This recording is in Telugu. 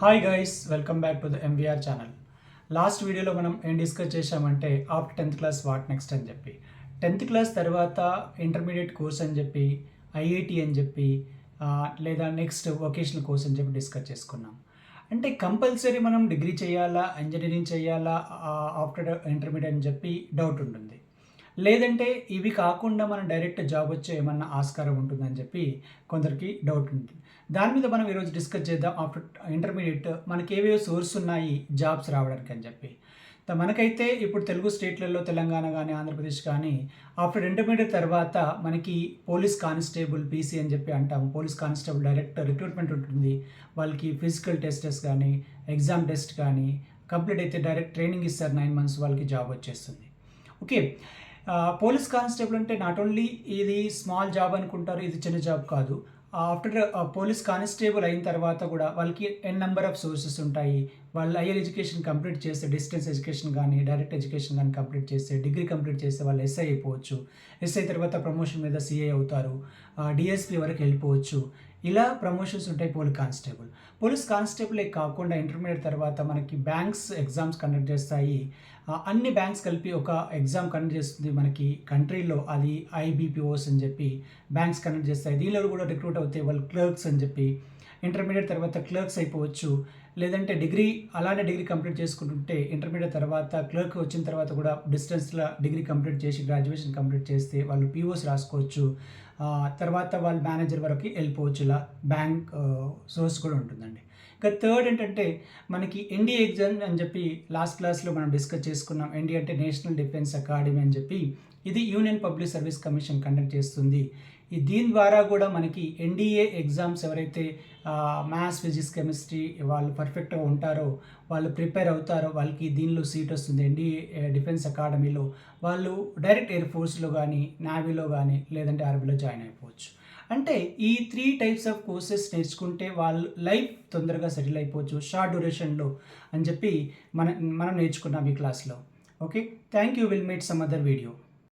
Hi guys welcome back to the MVR channel last వీడియోలో మనం ఏం డిస్కస్ చేశామంటే after tenth class what next అని చెప్పి. టెన్త్ క్లాస్ తర్వాత ఇంటర్మీడియట్ కోర్స్ అని చెప్పి ఐఐటి అని చెప్పి లేదా నెక్స్ట్ వొకేషనల్ కోర్స్ అని చెప్పి డిస్కస్ చేసుకున్నాం. అంటే కంపల్సరీ మనం డిగ్రీ చేయాలా ఇంజనీరింగ్ చేయాలా ఆఫ్టర్ ఇంటర్మీడియట్ అని చెప్పి డౌట్ ఉంటుంది. లేదంటే ఇవి కాకుండా మనం డైరెక్ట్ జాబ్ వచ్చే ఏమన్నా ఆస్కారం ఉంటుందని చెప్పి కొందరికి డౌట్ ఉంటుంది. దాని మీద మనం ఈరోజు డిస్కస్ చేద్దాం. ఆఫ్టర్ ఇంటర్మీడియట్ మనకి ఏవేవో సోర్స్ ఉన్నాయి జాబ్స్ రావడానికి అని చెప్పి. మనకైతే ఇప్పుడు తెలుగు స్టేట్లలో తెలంగాణ కానీ ఆంధ్రప్రదేశ్ కానీ ఆఫ్టర్ ఇంటర్మీడియట్ తర్వాత మనకి పోలీస్ కానిస్టేబుల్ పీసీ అని చెప్పి అంటాము. పోలీస్ కానిస్టేబుల్ డైరెక్ట్ రిక్రూట్మెంట్ ఉంటుంది. వాళ్ళకి ఫిజికల్ టెస్టెస్ కానీ ఎగ్జామ్ టెస్ట్ కానీ కంప్లీట్ అయితే డైరెక్ట్ ట్రైనింగ్ ఇస్తారు. నైన్ మంత్స్ వాళ్ళకి జాబ్ వచ్చేస్తుంది. ఓకే పోలీస్ కానిస్టేబుల్ అంటే నాట్ ఓన్లీ ఇది స్మాల్ జాబ్ అనుకుంటారు ఇది చిన్న జాబ్ కాదు. ఆఫ్టర్ పోలీస్ కానిస్టేబుల్ అయిన తర్వాత కూడా వాళ్ళకి ఎన్ నెంబర్ ఆఫ్ సోర్సెస్ ఉంటాయి. వాళ్ళు హైయర్ ఎడ్యుకేషన్ కంప్లీట్ చేస్తే డిస్టెన్స్ ఎడ్యుకేషన్ కానీ డైరెక్ట్ ఎడ్యుకేషన్ కానీ కంప్లీట్ చేస్తే డిగ్రీ కంప్లీట్ చేస్తే వాళ్ళు ఎస్ఐ అయిపోవచ్చు. ఎస్ఐ తర్వాత ప్రమోషన్ మీద సిఐ అవుతారు. డిఎస్పీ వరకు వెళ్ళిపోవచ్చు. ఇలా ప్రమోషన్స్ ఉంటాయి పోలీస్ కానిస్టేబుల్. పోలీస్ కానిస్టేబులే కాకుండా ఇంటర్మీడియట్ తర్వాత మనకి బ్యాంక్స్ ఎగ్జామ్స్ కండక్ట్ చేస్తాయి. అన్ని బ్యాంక్స్ కలిపి ఒక ఎగ్జామ్ కండక్ట్ చేస్తుంది మనకి కంట్రీలో. అది ఐబీపీఓస్ అని చెప్పి బ్యాంక్స్ కండక్ట్ చేస్తాయి. దీనిలో కూడా రిక్రూట్ అవుతాయి. వాళ్ళు క్లర్క్స్ అని చెప్పి. ఇంటర్మీడియట్ తర్వాత క్లర్క్స్ అయిపోవచ్చు. లేదంటే డిగ్రీ అలానే డిగ్రీ కంప్లీట్ చేసుకుంటుంటే ఇంటర్మీడియట్ తర్వాత క్లర్క్ వచ్చిన తర్వాత కూడా డిస్టెన్స్లో డిగ్రీ కంప్లీట్ చేసి గ్రాడ్యుయేషన్ కంప్లీట్ చేస్తే వాళ్ళు పీఓస్ రాసుకోవచ్చు. తర్వాత వాళ్ళు మేనేజర్ వరకు వెళ్ళిపోవచ్చు. ఇలా బ్యాంక్ సోర్స్ కూడా ఉంటుందండి. ఇంకా థర్డ్ ఏంటంటే మనకి ఎన్డీఏ ఎగ్జామ్ అని చెప్పి లాస్ట్ క్లాస్లో మనం డిస్కస్ చేసుకున్నాం. ఎన్డీ అంటే నేషనల్ డిఫెన్స్ అకాడమీ అని చెప్పి. ఇది union public service commission conduct చేస్తుంది. ఈ దీని ద్వారా కూడా మనకి ఎన్డీఏ ఎగ్జామ్స్ ఎవరైతే మ్యాథ్స్ ఫిజిక్స్ కెమిస్ట్రీ వాళ్ళు పర్ఫెక్ట్గా ఉంటారో వాళ్ళు ప్రిపేర్ అవుతారో వాళ్ళకి దీనిలో సీట్ వస్తుంది. ఎన్డీఏ డిఫెన్స్ అకాడమీలో వాళ్ళు డైరెక్ట్ ఎయిర్ ఫోర్స్లో కానీ నావీలో కానీ లేదంటే ఆర్మీలో జాయిన్ అయిపోవచ్చు. అంటే ఈ త్రీ టైప్స్ ఆఫ్ కోర్సెస్ నేర్చుకుంటే వాళ్ళు లైఫ్ తొందరగా సెటిల్ అయిపోవచ్చు. షార్ట్ డ్యూరేషన్లో అని చెప్పి మన మనం నేర్చుకున్నాం ఈ క్లాస్లో okay thank you will meet some other video